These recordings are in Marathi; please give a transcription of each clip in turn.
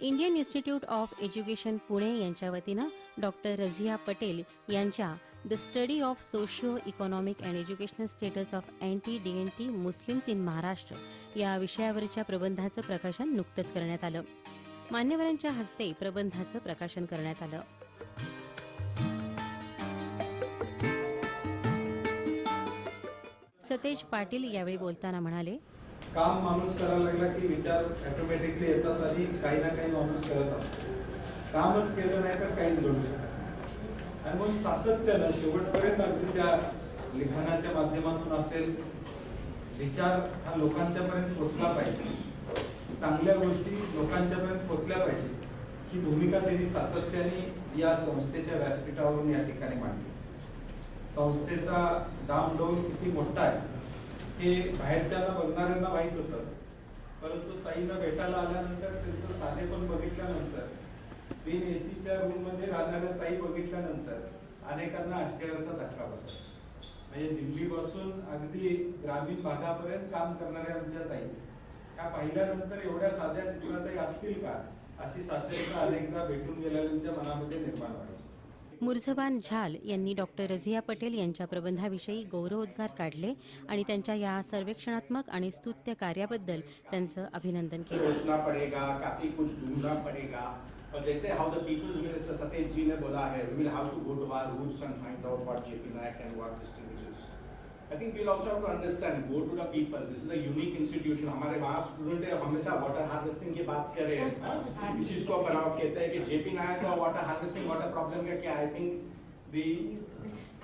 Indian institute of education Pune यांच्या वतीनं डॉक्टर रझिया पटेल यांच्या the study of socio economic and educational status of anti D N T Muslims in Maharashtra या विषयावरच्या प्रबंधाचं प्रकाशन नुकतंच करण्यात आलं. मान्यवरांच्या हस्ते प्रबंधाचं प्रकाशन करण्यात आलं. सतेज पाटील यावेळी बोलताना म्हणाले काम माणूस करायला लागला की विचार ऑटोमॅटिकली येतात आणि काही ना काही माणूस करत असतो. कामच केलं नाही तर काहीच घडू शकत आणि मग सातत्यानं शेवटपर्यंत अगदी त्या लिखाणाच्या माध्यमातून असेल विचार हा लोकांच्या पर्यंत पोचला पाहिजे. चांगल्या गोष्टी लोकांच्या पर्यंत पोहोचल्या पाहिजे. ही भूमिका त्यांनी सातत्याने या संस्थेच्या व्यासपीठावरून या ठिकाणी मांडली. संस्थेचा डामडौल किती मोठा आहे हे बाहेरच्याला बघणाऱ्यांना माहीत होतं. परंतु ताईंना भेटायला आल्यानंतर त्यांचं साधेपण बघितल्यानंतर बिन एसीच्या रूममध्ये राहणाऱ्या ताई बघितल्यानंतर अनेकांना आश्चर्याचा धक्का बसला. म्हणजे दिल्लीपासून अगदी ग्रामीण भागापर्यंत काम करणाऱ्या आमच्या ताई त्या पाहिल्यानंतर एवढ्या साध्या चित्राताई असतील का अशी साशंकता अनेकदा भेटून गेलेल्यांच्या मनामध्ये निर्माण मुर्झबान झाल यांनी डॉक्टर रझिया पटेल यांच्या प्रबंधाविषयी गौरवोद्गार काढले आणि त्यांच्या या सर्वेक्षणात्मक आणि स्तुत्य कार्याबद्दल त्यांचं अभिनंदन केलं. और जैसे how the people minister Satej ji ने बोला है we will have to go to our roots and find out what JP Naik and what distinguishes I think we'll also have to understand go to the people this is a unique institution हमारे वहाँ स्टूडेंट है हमेशा वाटर हार्वेस्टिंग की बात कर रहे हैं। इस चीज़ को बनाओ कहते हैं कि जेपी नायक का वाटर हार्वेस्टिंग वाटर प्रॉब्लम का क्या? I think the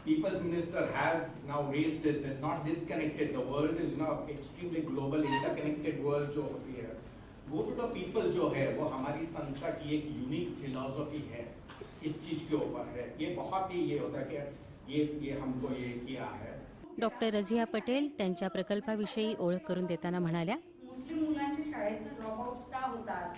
people's minister has now raised this. It's not disconnected. The world is now extremely global interconnected world जो होती है। Go to the people जो है वो हमारी संस्था की एक यूनिक फिलोसफी है। इस चीज़ के ऊपर है। ये बहुत ही ये होता है कि ये ये हमको ये किया है। डॉक्टर रझिया पटेल त्यांच्या प्रकल्पाविषयी ओळख करून देताना म्हणाल्या मुस्लिम मुलांचे शाळेत ड्रॉपआउट का होतात?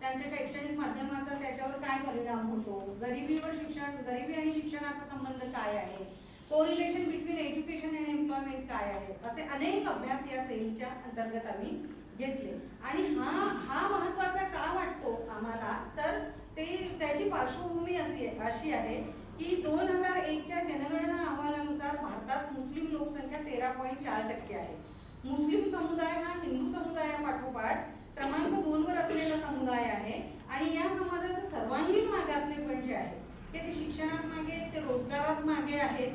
त्यांच्या शैक्षणिक माध्यमाचा त्याच्यावर काय परिणाम होतो? गरिबीवर शिक्षण गरिबी आणि शिक्षणाचा संबंध काय आहे? Correlation between education and employment काय आहे? असे अनेक अभ्यास या सेलच्या अंतर्गत आम्ही घेतले. आणि हा हा महत्त्वाचा का वाटतो आम्हाला? तर ते त्याची पार्श्वभूमी अशी आहे अशी आहे की दोन हजार पॉईंट चार टक्के आहे. मुस्लिम समुदाय हा हिंदू समुदायापाठोपाठ क्रमांक दोन वर असलेला समुदाय आहे आणि या समाजाचं सर्वांगीण मागासलेपण जे म्हणजे आहे. ते शिक्षणात मागे आहेत, ते रोजगारात मागे आहेत.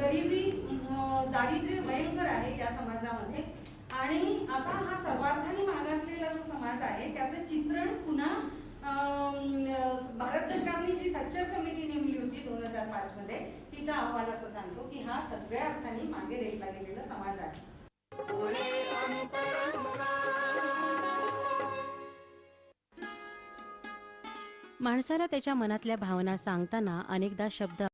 गरिबी दारिद्र्य भयंकर आहे या समाजामध्ये. आणि आता हा सर्वार्थाने मागासलेला जो समाज आहे त्याचं सगळ्या अर्थाने मागे रेटला गेलेला समाज आहे माणसाला त्याच्या मनातल्या भावना सांगताना अनेकदा शब्द